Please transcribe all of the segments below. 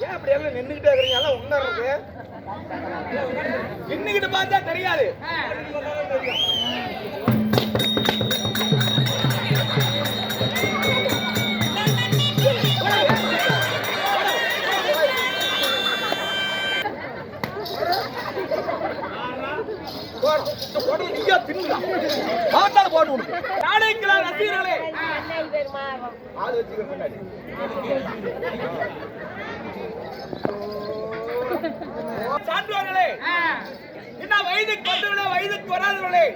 ஏன் அப்படி எல்லாம் நின்னுகிட்டே இருக்கிறீங்க எல்லாம் உட்கார்றது நின்னுகிட்டு பார்த்தா தெரியாது போடு, இந்த போடு நீயா தின்னுடா. பார்த்தாலும் போட்டு விடுங்க. நாளைக்கெல்லாம் ரசிகர்களே. ஆள் வச்சுக்க முன்னாடி. சான்றோர்களே என்ன வயதுக்கு வந்தவர்களே வயதுக்கு வராதவர்களே.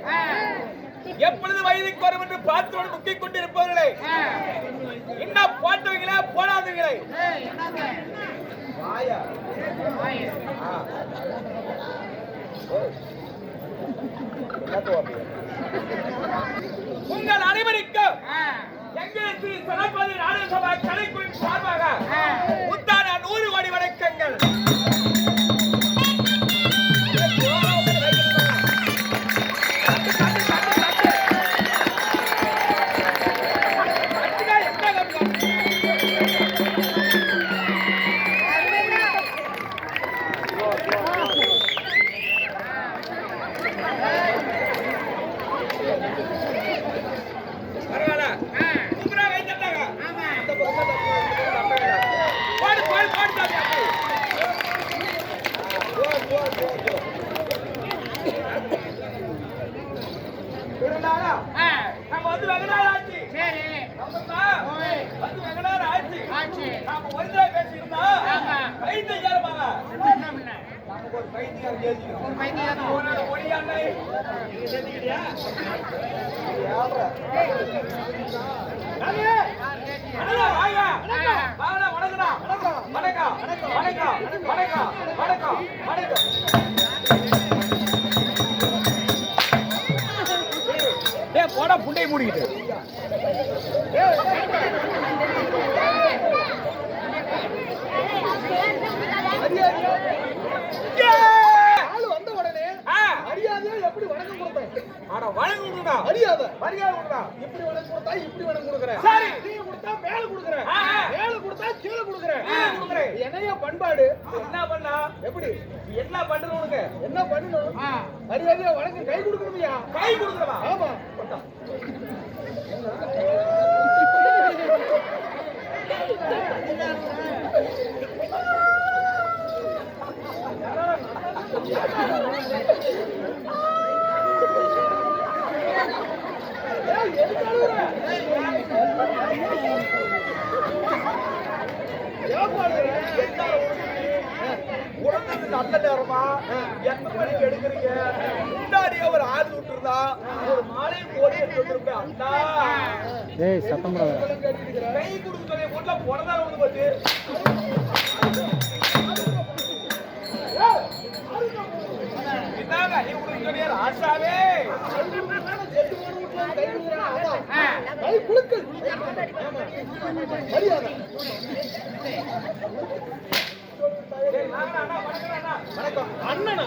எப்பொழுது வயதுக்கு வரும் என்று பார்த்து முக்கிக் கொண்டிருப்பவர்களே. என்ன போட்டவங்களா போடாதவங்களே? உங்கள் அனைவருக்கும் எங்கள் ஸ்ரீ சரஸ்வதி நாடக சபா கலைக்குழுவின் சார்பாக கோடி வணக்கங்கள். போடா புண்டை மூடிக்கிட்டு. ஆளு வந்த உடனே மரியாதையா எப்படி வணக்கம் கொடுத்தேன் ஆனா வழங்க விடுடா மரியாதை மரியாதை விடுடா இப்படி வணக்கம் கொடுத்தா இப்படி வணக்கம் கொடுக்குறேன். சரி. கொடுத்தா மேல கொடுக்குறேன். மேல கொடுத்தா கீழே கொடுக்குறேன். கொடுக்குறேன். என்னைய பண்பாடு? என்ன பண்ணா? எப்படி? என்ன பண்றது உனக்கு? என்ன பண்ணணும் மரியாதையா வணக்கம் கை கொடுக்கணுமையா? கை கொடுக்குறவா ஆமா. ஏய், எதுக்கு அழுகுற? நல்ல நேரமா எத்தனை மணிக்கு எடுக்கிறீங்க முன்னாடியே ஒரு ஆள் விட்டுருந்தா ஒரு மாலை போடி எடுத்து வந்திருப்பேன் அண்ணா ஏய் சத்தம் கை கொடுக்குறேன் வீட்டுல வந்து போச்சு நீ உங்களுக்கு ஆஷாவே செட்டு மாடு வணக்கம் அண்ணனா?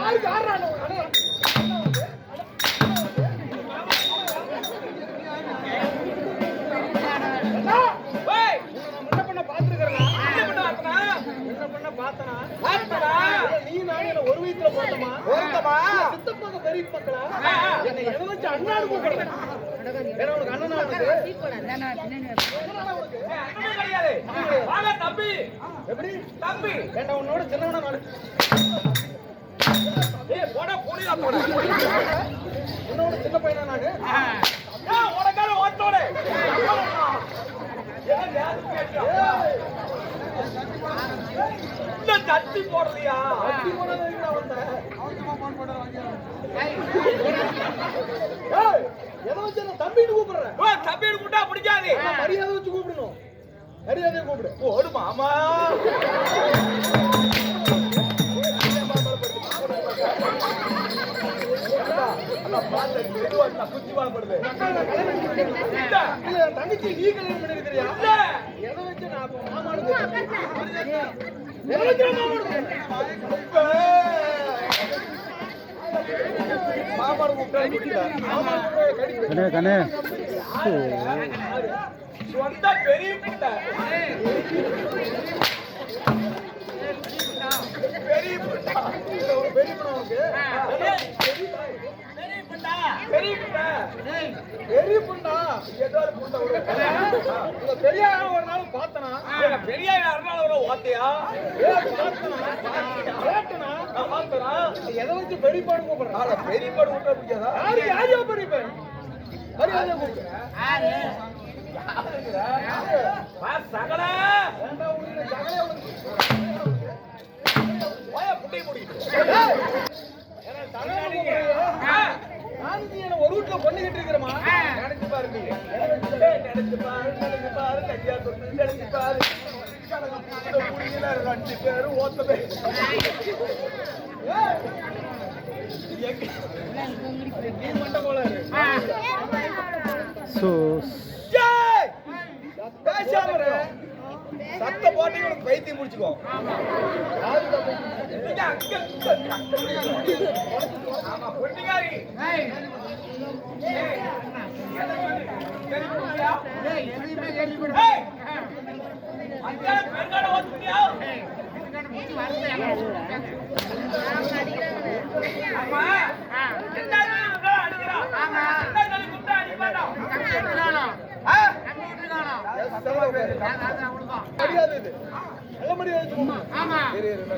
யாருக்கு அண்ணன்? அண்ணன். முன்ன என்ன பண்ண பார்த்தனா? என்ன வயித்துல போட்டோமா? பொருத்தமா? சித்தப்பாங்க பெரிய மக்களா? என்னை எதை வச்சு கூப்பிடுறேன்? வேற உனக்கு அண்ணனா தம்பி எப்படி? தம்பி ஏன்டா உன்னோட சின்னவனா நானு? ஏய், போடா, போடிடா, போடா. உன்னோட சின்ன பையனா நானு? உனக்கான ஓட்டோடு. ஏன்? இன்னும் தட்டி போடலையா? ஏய், எதை வச்சு என்ன தம்பின்னு கூப்பிடுற? ஓ, தம்பின்னு கூப்பிட்டா பிடிக்காது. மரியாதை வச்சு கூப்பிடணும். மரியாதையை கூப்பிடு. ஓடு மாமா. நான் தங்கச்சி நீ கல்யாணம் பண்ணிருக்கிறியா? எதை வச்சு நான் அப்ப கண்ணே கண்ணே. சொந்த பெரிய புட்டை பெரிய புட்டா பெரிய புண்ணு பெரிய புள்ள. ஏதோ ஒரு புண்டை. உங்க பெரியார ஒரு நாள் பார்த்தனா? ஏங்க, பெரிய அருணாளவரை ஓத்தையா கேட்டனா? நான் பார்த்தனா? எதை வச்சு பெரியப்பாடு கூப்பிடுறேன் ஆள பெரிய படு விட்டா பிடிக்காதா? யாரு யாரையா பெரியப்பன் மரியாதை கூப்பிடு வா, சகல! வேண்டாம் உன்னை நீ என்ன ஒரு வீட்டுல பொண்ணுகிட்டு இருக்கிறமா நினைச்சு பாரு நீ. ஏய், நினைச்சு பாரு, நினைச்சு பாரு, கையா தொட்டு நினைச்சு பாரு. ரெண்டு பேரும் ஓத்தமே. ஏய், பேசாம. சத்த போட்டு இவனுக்கு பைத்தியம் முடிச்சுக்கோ நீங்க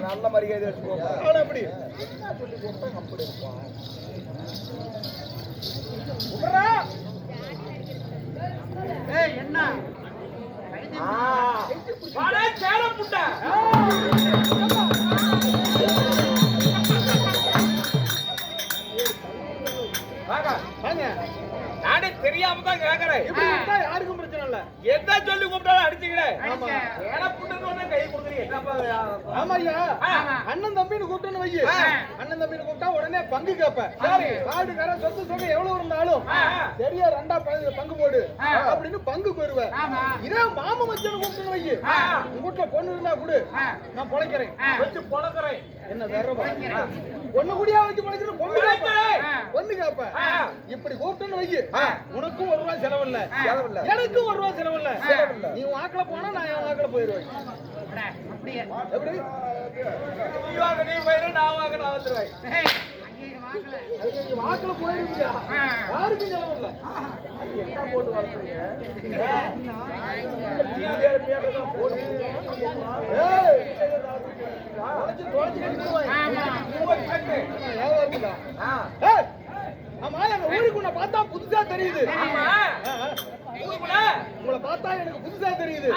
நல்ல மரியாதை வச்சுக்கோ. ஆனா எப்படி வாடா, சேர புட்டை. வாங்க. வாங்க. நானே தெரியாம தான் கேக்குறேன் இப்படி விட்டா யாருக்கும் பிரச்சனை எந்த சொல்லி கூப்பிட்டாலும் அடிச்சுக்கிறேன் கை கொடுக்குறீங்க ஆமா ஐயா. அண்ணன் தம்பின்னு கூப்பிட்டோன்னு வை ஆ. அண்ணன் தம்பின்னு கூப்பிட்டா உடனே பங்கு கேப்ப சரி. காடுக்காரன் சொத்து சொங்க எவ்வளவு இருந்தாலும். சரியா ரெண்டா பங்கு பங்கு போடு. அப்படின்னு பங்கு போயிருவ இதே மாம மச்சன் கூப்பிட்டோன்னு வை ஆ. உங்க வீட்டுல பொண்ணு இருந்தா கொடு. நான் பொழைக்கிறேன். வச்சு பொழக்கிறேன். என்ன வேற பொண்ணு குடியா வச்சு பொழைக்கிற பொண்ணு. பொண்ணு கேப்ப. இப்படி கூப்பிட்டோன்னு வை ஆ. உனக்கும் ஒரு ரூபாய் செலவில்ல. செலவில்ல. எனக்கும் ஒரு ரூபாய் செலவில்ல. செலவில்ல. நீ உன் வாக்குல போனா நான் என் வாக்குல போயிருவேன் எப்படி? நீ நீ போயிரு நான் நான் வந்துருவேன். என்ன போட்டு ஆமா, எங்க ஊருக்கு உன்னை பார்த்தா புதுசா தெரியுது. உங்களை பார்த்தா எனக்கு புதுசா தெரியுது.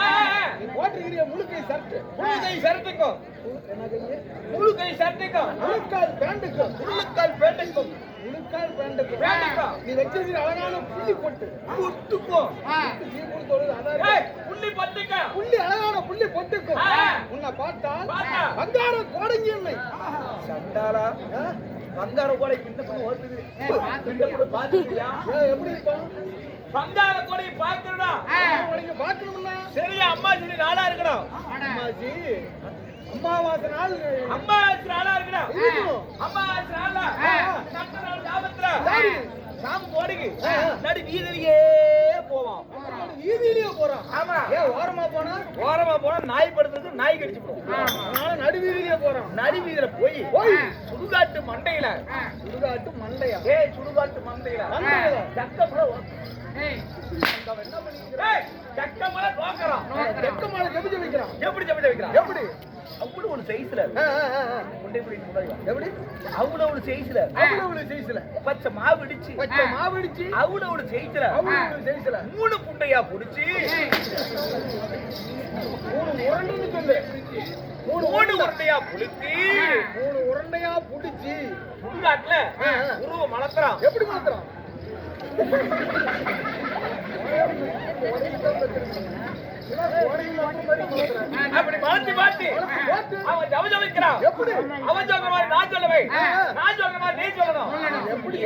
போட்டிருக்கிற முழுக்கை சர்ட் முழு கை சரட்டுக்கும் என்ன கையே முழு கை சரட்டுக்கும். முழுக்கால் பேண்டுக்கும். முழுக்கால் பேட்டைக்கும் முழுக்கால் பேண்டுக்கும். பேண்டுக்கும் நீ வச்சிருக்கிற அழகான புள்ளி பொட்டு. புட்டுக்கும் புள்ளி பட்டுக்கும் புள்ளி அழகான புள்ளி பொட்டுக்கும். உன்னை பார்த்தா. பங்கார கோடங்கி என்னை. சண்டாளா? பங்கார கோடை பின்ன பண்ண ஓடுது பின்ன கூட பாத்துக்கிறியா ஏய், எப்படி இருப்பான் பங்கார கோடை பாக்குறடா உனக்கு பார்க்கணும்னா சரியா அம்மா சொல்லி நாளா இருக்கணும். அம்மாஜி அம்மாவாசை நாள். அம்மா ஆச்சு நாளா இருக்கணும். இருக்கணும். அம்மா ஆச்சு நாளா. நட்ட நாள் ஞாபகத்துல சாமி கோடைக்கு. நடு வீதியிலேயே போவோம் வீதியிலேயே போறான். ஆமா. ஏன் ஓரமா போனா? ஓரமா போனா நாய் படுத்துறது நாய் கடிச்சு போடும். அதனால நடு வீதியிலேயே போறான். நடு வீதியில போய் போய். சுடுகாட்டு மண்டையில. சுடுகாட்டு மண்டையா? ஏய் சுடுகாட்டு மண்டையில. சக்கமல நோக்கறான். தெக்க மாலை கபிச்சு வைக்கிறான் எப்படி எப்படி வைக்கிறான்? எப்படி? அவ்வளவு ஒரு சைஸ்ல. எப்படி? அவ்வளவு ஒரு சைஸ்ல அவ்வளவு சைஸ்ல பச்சை மாவு இடிச்சு. பச்சை மாவு இடிச்சு. அவ்வளவு ஒரு சைஸ்ல அவ்வளவு சைஸ்ல மூணு புண்டையா புடிச்சு. மூணு உருண்டைன்னு சொல்லு. மூணு மூணு உருண்டை. உருண்டையா புளித்தி மூணு உருண்டையா புடிச்சு. ஆ. உருவ மலத்துறான் எப்படி அப்படி மாத்தி மாத்தி. அவன் ஜவ ஜவிக்கிறான் எப்படி? அவன் சொல்ற மாதிரி நான் சொல்லவே ஆ. நான் சொல்ற மாதிரி நீ சொல்லணும்.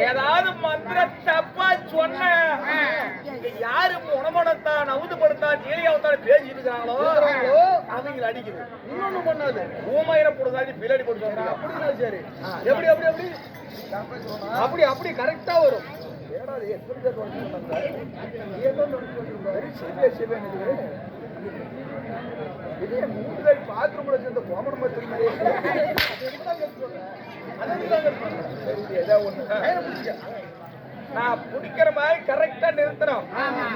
ஏதாவது மந்திர தப்பா சொன்ன யாரு உணமனத்தான் நவுதுபடுத்தான் ஜீலியாவத்தான் பேசிட்டு இருக்காங்களோ? அவங்களை அடிக்குது. இன்னொன்னு பண்ணாது. ஊமையில போடுதாடி பின்னாடி போட்டு சொல்றான் அப்படின்னா சரி. எப்படி எப்படி எப்படி? அப்படி அப்படி கரெக்டா வரும். ஏடா எப்படி தான் தொடச்சு இது மூட்டுல பாத்ரூம்ல சேர்ந்த கோமணம். நான் பிடிக்கிற மாதிரி கரெக்டா நிறுத்தணும்.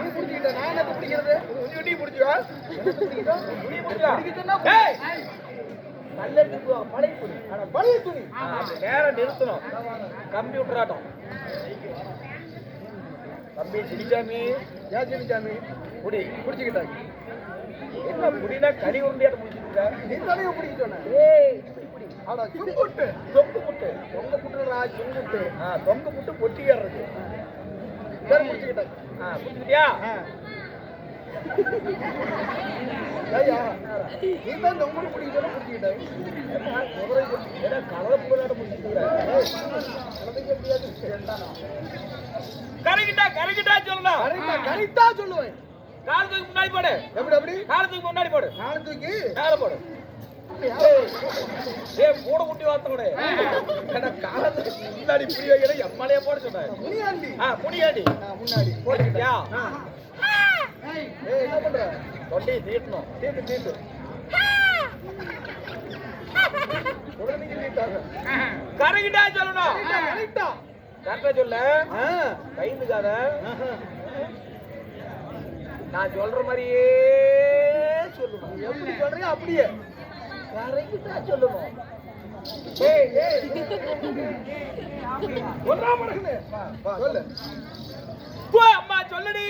நீ பிடிச்சிக்கிட்ட நான் என்ன பிடிக்கிறது? நீ பிடிச்சிவா நீ நல்ல எடுத்து பழைய புடி அட பழைய துணி. நேரம் நிறுத்தணும். கம்ப்யூட்டர் ஆட்டம். தம்பி சிரிச்சாமி ஏன் சின்னிச்சாமி புடி பிடிச்சிக்கிட்டாங்க என்ன புடினா கறி உருண்டியாட்ட முடிச்சுட்டு நீ தானே பிடிக்க சொன்ன. ஏய் அட சுங்குட்டு தொங்கு புட்டு. உங்க புட்டுறா சுங்குட்டு ஆ தொங்கு புட்டு பொட்டி ஏறுறது. சரி பிடிச்சிக்கிட்டாங்க ஆ புடிச்சிட்டியா ஐயா நீ தான் உங்களுக்கு பிடிக்க சொன்ன பிடிச்சிக்கிட்டாங்க ஏன்னா கலப்பு விளையாட முடிச்சுட்டு குழந்தைங்க எப்படியாவது கரெக்டா கரெக்டா சொல்லணும் கரெக்டா சொல்லுவேன் காலத்துக்கு முன்னாடி போடு. எப்படி எப்படி? காலத்துக்கு முன்னாடி போடு. நாளை தூக்கி? மேல போடு. ஏய் கூட முட்டி வார்த்தை கூட. ஏன்னா காலத்துக்கு முன்னாடி இப்படி வைக்கிற எம்மாலையே போட சொன்னேன் முனியாண்டி. ஆ ஆ, முன்னாடி. போட்டுக்கிட்டியா? ஏய். என்ன பண்ற? தொண்டையை தீட்டணும். தீட்டு தீட்டு. கரெக்டா சொல்லணும். கரெக்டா கரெக்டா சொல்ல. கைந்துக்காத. நான் சொல்ற மாதிரியே சொல்லணும் நீ எப்படி சொல்றியோ அப்படியே. கரெக்டா சொல்லணும் ஏய் ஏய். சொல்றா மடக்குனே சொல்லு. அம்மா சொல்லுடி.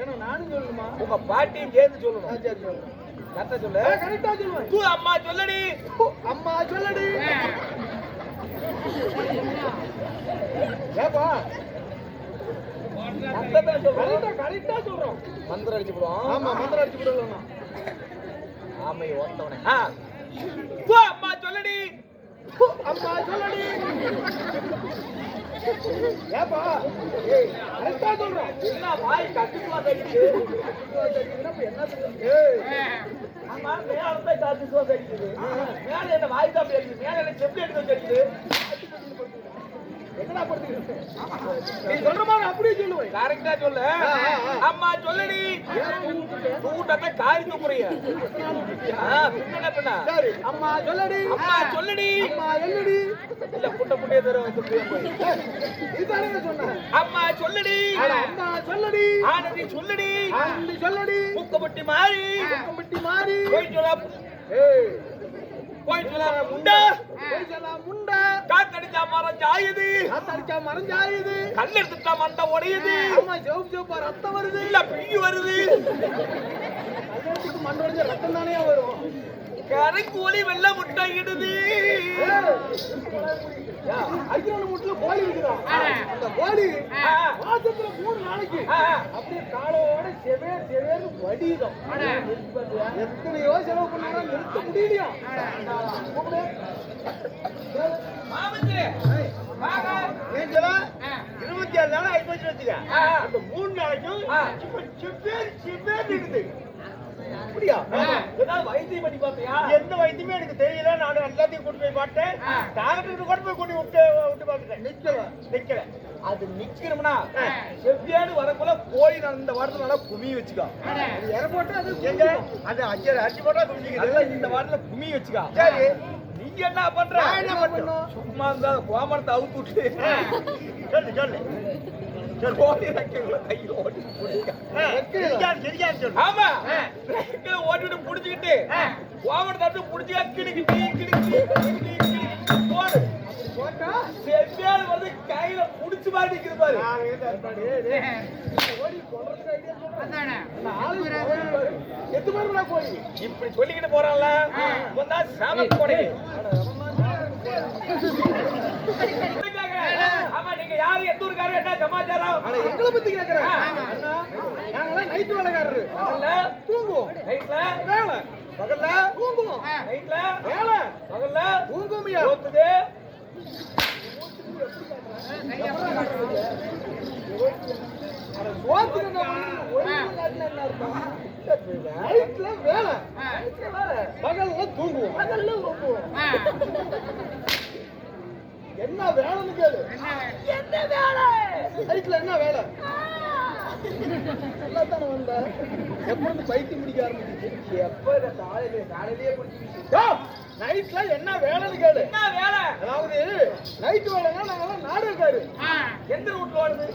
ஏன்னா நானும் சொல்லணுமா? உங்க பாட்டியும் சேர்ந்து சொல்லணும். சரி சொல்லு கரெக்டா சொல்லு. கரெக்டா சொல்லுவேன் தூ அம்மா சொல்லுடி. அம்மா சொல்லடி. ஏப்பா? கரெக்டா சொல்றோம். கரெக்டா சொல்றோம் மந்திரம் அடிச்சு போடுவோம். ஆமா மந்திரம் அடிச்சு விடலாம் ஆமை ஓட்டவனே அம்மா சொல்லுடி. அம்மா சொல்லடி. ஏப்பா ஏய் கரெக்டா சொல்றோம். என்ன வாய் கட்டுக்குள்ள கடிக்குது என்ன சொல்றது ஏய். ஆமா மேல தான் கடிக்குது மேல என்ன வாய் தான் கடிக்குது மேல என்ன செப்பி எடுத்து கடிக்குது எங்கடா படுத்துக்கிட்டு நீ சொல்ற மாதிரி அப்படியே சொல்லுவேன் கரெக்டா சொல்லு. அம்மா சொல்லுடி. தூட்டத்தை காரி தூக்குறிய அம்மா சொல்லடி. அம்மா சொல்லுடி. அம்மா என்னடி? இல்ல புட்ட புட்டிய தர வந்து போய். ஏய், நீ தானே சொன்ன அம்மா சொல்லுடி. அம்மா சொல்லடி. ஆனந்தி சொல்லுடி. ஆண்டி சொல்லடி. முக்கப்பட்டி மாறி. கம்பட்டி மாறி. போயிட்டு வா ஏய். போயிட்டு வா முண்டா. போய் சொல்லலாம் முண்டை. காத்தடிச்சா மரம் ஜாயுது காத்தடிச்சா மறைஞ்சாயுது. கல் எடுத்துட்டா மண்டை உடையுது அம்மா சிவப்பு சிவப்பா ரத்தம் வருது. இல்ல பிய்யு வருது. உடைஞ்ச ரத்தம் தானே வரும். கரைக்கு ஒளி வெள்ள முட்டை இடுது. அர்ஜுனன் முட்டுல கோழி இருக்குதான் அந்த கோழி. மாசத்துல மூணு நாளைக்கு. அப்படியே காலோட செவே செவேன்னு வடிதம் எத்தனையோ செலவு பண்ணாலும் நிறுத்த முடியலையா? இருபத்தி ஏழு நாள் வச்சுக்க. ஆ. அந்த மூணு நாளைக்கும் செவ்வேறு செவ்வேறு இருக்குது. அப்படியா? ஏதாவது வைத்தியம் பண்ணி பார்த்தியா? எந்த வைத்தியமே எனக்கு தெரியல. நான் எல்லாத்தையும் கொண்டு போய் பார்த்தேன். டாக்டருக்கு கொண்டு போய் கொண்டு விட்டு விட்டு பார்த்துட்டேன். நிக்கல. நிக்கல. அது நிக்கணும்னா செவ்வியாடு வரக்குள்ள கோழி இந்த வாரத்துல நல்லா குமி வச்சுக்கோ. அது இற போட்டு அது எங்க? அது அஞ்சு அஞ்சு போட்டா குடிச்சிக்குது இந்த வாரத்துல குமி வச்சுக்கோ. சரி. நீ என்ன பண்ற? என்ன பண்ணணும்? சும்மா இருந்தா கோமரத்தை அவுத்து விட்டு. சொல்லு சொல்லு. கோழி ரெக்கைகளை கையில சரியான்னு சொல்லு ஆமா ரெக்கையில ஓட்டிட்டு புடிச்சுக்கிட்டு கோமரத்தை தட்டு புடிச்சு கிடுக்கு கிடுக்கு போடு. போட்டா? செவ்வியாடு வந்து கையில புடிச்சு நிக்குது பாரு. பாரு. எத்து பேருடா கோழி. இப்படி சொல்லிக்கிட்டு போறான்ல வந்தா சாம கொடை ஆமா நீங்க யாரு? எந்த ஊருக்காரு என்ன சமாச்சாரம்? ஆனா எங்களை பத்தி கேக்குறேன் அண்ணா, நைட்டு வேலைக்காரரு. பகல்ல? தூங்குவோம். நைட்ல வேலை. பகல்ல? தூங்குவோம். நைட்ல வேலை. பகல்ல? தூங்குமியா வேலை. பகல்ல தூங்குவோம். பகல்ல தூங்குவோம். என்ன வேலைன்னு கேளு. என்ன வேலை? நைட்ல என்ன வேலை? நல்லா தானே வந்த? எப்ப இருந்து பைத்தியம் முடிக்க ஆரம்பிச்சிச்சு? எப்ப இந்த காலையில காலையிலேயே குடிச்சு நைட்ல என்ன வேலைன்னு கேளு. என்ன வேலை? அதாவது நைட் வேலைன்னா நாங்கெல்லாம் நாடகாரு எந்த ரூட்ல ஓடுது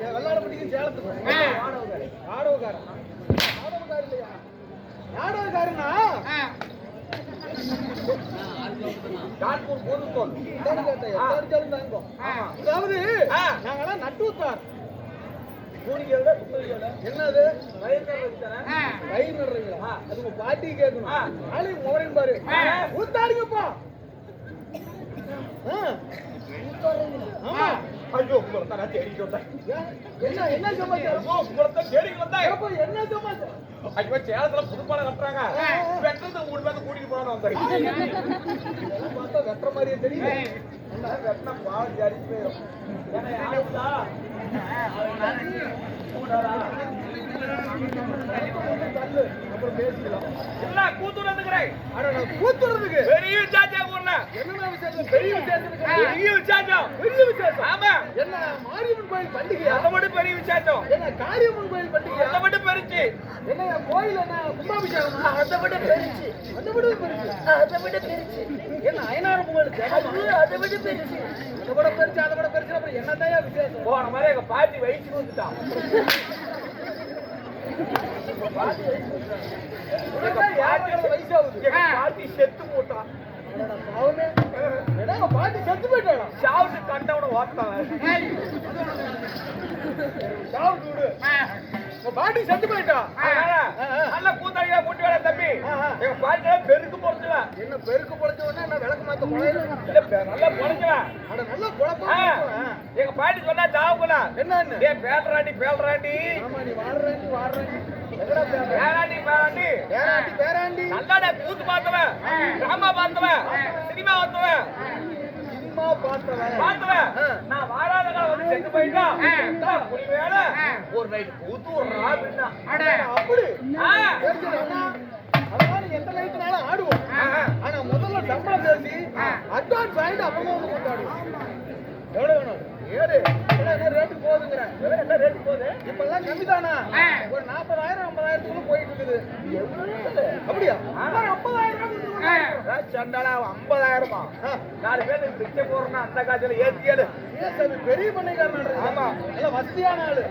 வெள்ளாடப்பட்டிக்கு சேலத்துக்கு நாடகக்காரன். நாடகக்காரன்? நாடகக்காரன் இல்லையா? நாடகக்காரனா? அதாவது. நாங்கெல்லாம் நட்டுத்தார் என்னது? அது பாட்டி கேட்கணும். நாளைக்கு முறையும் பாரு. ஆ. ஆமா. ஐயோ உங்களை தான் நான்? என்ன என்ன சமாச்சாரம்? வந்தேன். அப்ப என்ன சமாச்சாரம்? ஐயோ சேலத்துல புதுப்பாலம் கட்டுறாங்க. ஆ. வெட்டத்தை மூணு பேர்த்த கூட்டிட்டு போறான்னு இதெல்லாம் பார்த்தா வெட்டுற மாதிரியே என்ன வெட்டினா பாவம் ஜரிச்சு போயிடும் ஏன்னா யாருக்குதா அட நான் கூத்துறதுக்கு பெரிய விசாச்சா ஊர்ல. என்னென்ன விசேஷம்? பெரிய விசேஷம் பெரிய விசாச்சம் பெரிய விசேஷம். ஆமா. என்ன மாரியம்மன் கோயில் பண்டிகையா? அதை மட்டும் பெரிய விசாச்சம் என்ன காரியம்மன் கோயில் பண்டிகையா? அதை மட்டும் பெருச்சு. என்ன என் கோயில் என்ன கும்பாபிஷேகமா? அதை விட பெருசு அதை விட பெருசு அதை விட பெருசு என்ன கோயில் ஜெகமா? அது அதை விட பெருசு அதை விட பெருசு அதை விட பெருசு அப்புறம் விசேஷம்? போன மாதிரி எங்க பாட்டி வயிற்று வந்துட்டான் உனக்கு யாருக்கு வயசாகுது எங்க பாட்டி செத்து போட்டான் பாட்டி செத்து போயிட்டாடா சாவுட்டு கண்டவன ஓட்டான் சாவு விடு உங்க பாட்டி செத்து போயிட்டா அதனால ஆ, ஆ. நல்ல கூத்தாடியா கூட்டி வேலை தம்பி. எங்க பாட்டி பெருக்கு பொறுத்துவ என்ன பெருக்கு உடனே என்ன விளக்கு மாத்த இல்ல நல்லா பொழைச்சுவ அட நல்ல குழப்பம் எங்க பாட்டி சொன்னா சாவுக்குல என்னன்னு டேய் பேல்றாண்டி பேல்றாண்டி ஆமா நீ வாடுறாண்டி வாடுறாண்டி பேராண்டி பேராண்டி. பேராண்டி பேராண்டி. நல்லாடா கூத்து பார்த்தவன் டிராமா பார்த்தவன் சினிமா பார்த்தவன். சினிமா பார்த்தவன். பார்த்தவன். நான் வாராத காலம் வந்து செத்து வேலை ஒரு நைட் கூத்து ஒரு நாள் அப்படி. என்ன போகுது? இப்பெல்லாம் கம்மி தானா ஒரு நாற்பதாயிரம் ஐம்பதாயிரத்துக்குள்ள போயிட்டு இருக்குது அப்படியா? ஐம்பதாயிரம். சண்டாளா ஐம்பதாயிரமா. நாலு பேர் பிச்சை போறேன்னா அந்த ஏத்தியது ஏன் சாமி, பெரிய பண்ணைக்காரன் ஆமா. நல்ல வசதியான ஆளு?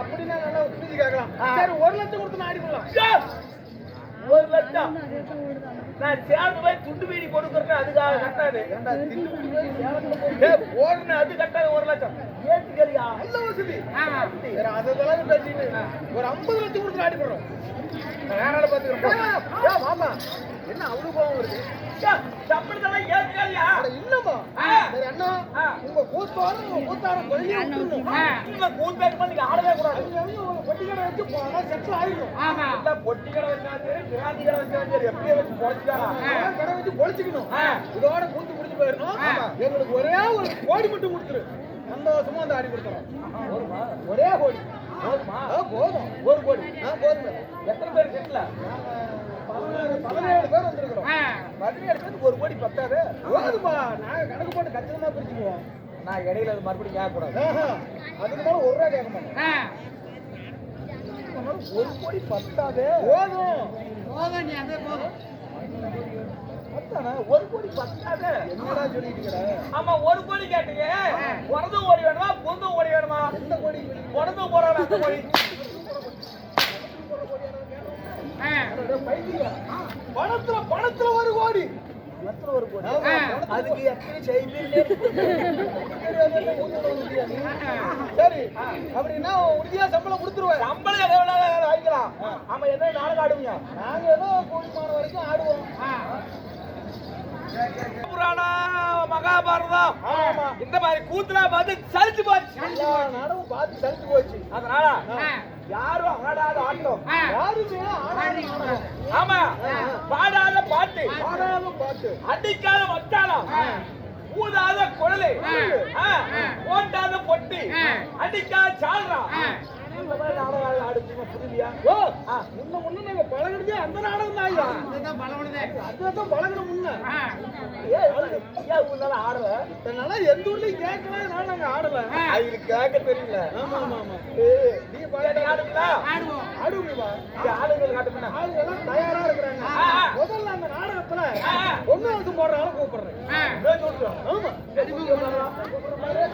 அப்படின்னா நல்லா புரிஞ்சு கேட்கலாம். சரி ஒரு லட்சம் கொடுத்து நான் ஆடி போடலாம் ஒரு லட்சம். நான் சேர்ந்து போய் துண்டு வீடி கொடுக்குறேன் அதுக்காக கட்டாது போடுன அது கட்டாது ஒரு லட்சம். ஏத்துக்கறியா நல்ல வசதி. சரி, அதெல்லாம் பேசிட்டு ஒரு ஐம்பது லட்சம் கொடுத்து ஆடி போடுறோம். வேற மாமா என்ன அவ்வளவு வருது? அட, இல்லம்மா. ஆ. சரி அண்ணா. உங்க கூத்தாரும் உங்க கூத்தாரம் கொள்ளையே நீங்க ஆடவே கூடாது. ஒரு பொட்டி கடை வச்சு போனா செட்டில் ஆயிடும். இல்ல பொட்டி கடை வச்சாலும் சரி கிராந்தி கடை வச்சாலும் சரி எப்படியே வச்சு போச்சுக்காரா அதான் கடை வச்சு பொழிச்சுக்கணும். ஆ. இதோட கூத்து முடிஞ்சு போயிடணும். ஆமா. எங்களுக்கு ஒரே ஒரு கோடி மட்டும் கொடுத்துரு. சந்தோஷமா அந்த ஆடி கொடுத்துறோம். ஒரே கோடி. போதுமா ஆ, போதும். ஒரு கோடி. ஆ போதும் எத்தனை பேர் செட்டில் பதினேழு பேர் வந்திருக்கிறோம். பதினேழு பேருக்கு ஒரு கோடி பத்தாது. போதுமா நாங்க கணக்கு போட்டு கச்சிதமா பிரிச்சுக்குவோம். நான் இடையில அது மறுபடியும் கேட்க கூடாது ஆஹா. அதுக்கு மேல ஒரு ரூபா கேட்க ஒரு கோடி பத்தாது. போதும். பத்தானா? ஒரு கோடி பத்தாது. என்னடா சொல்லிட்டு ஆமா ஒரு கோடி கேட்டீங்க. பிறந்தும் ஓடி வேணுமா? பொருந்தும் ஓடி வேணுமா? எந்த கோடி? பிறந்தும் போறாங்க அந்த கோடி. பணத்துல பணத்துல ஒரு கோடி பணத்துல ஒரு கோடி அதுக்கு எத்தனை செய்தி சரி அப்படின்னா உறுதியா சம்பளம் கொடுத்துருவேன் சம்பளம் எதை வேணாலும் வாங்கிக்கலாம் ஆமா. என்ன நாடகம் ஆடுவீங்க நாங்க ஏதோ வரைக்கும் ஆடுவோம் புராணம் மகாபாரதம் இந்த மாதிரி கூத்துல பார்த்து சலிச்சு போச்சு நாடகம் பார்த்து சலிச்சு போச்சு அதனால யாரும் ஆடாத ஆட்டம். யாருமே ஆடாத ஆமா. பாடாத பாட்டு. ஆடாத பாட்டு. அடிக்காத வட்டாளம் ஊதாத குழலு ஓட்டாத பொட்டி. அடிக்காத சால்ரா. இந்த மாதிரி நாடகம் ஆடுச்சுமா புரியலையா ஓ முன்ன முன்ன நாங்க பழகினதே அந்த நாடகம் தான் ஐயா. அதுதான் பழகினதே. அதுதான் பழகின முன்ன. ஏ ஐயா உன்னால ஆடல. இதனால எந்த ஊர்லயும் கேட்கலாம் நாங்க ஆடல. அதுக்கு கேட்க தெரியல. ஆமா ஆமா ஆமா. நீ பழகி ஆடுங்களா? ஆடுவோம். ஆடுவீங்களா ஆளுங்க காட்டுங்க ஆளுங்க எல்லாம் தயாரா இருக்கிறாங்க. முதல்ல அந்த நாடகத்துல ஒன்னாவது போடுற ஆளை கூப்பிடுறேன். ஆமா. கூப்பிடுற மாதிரி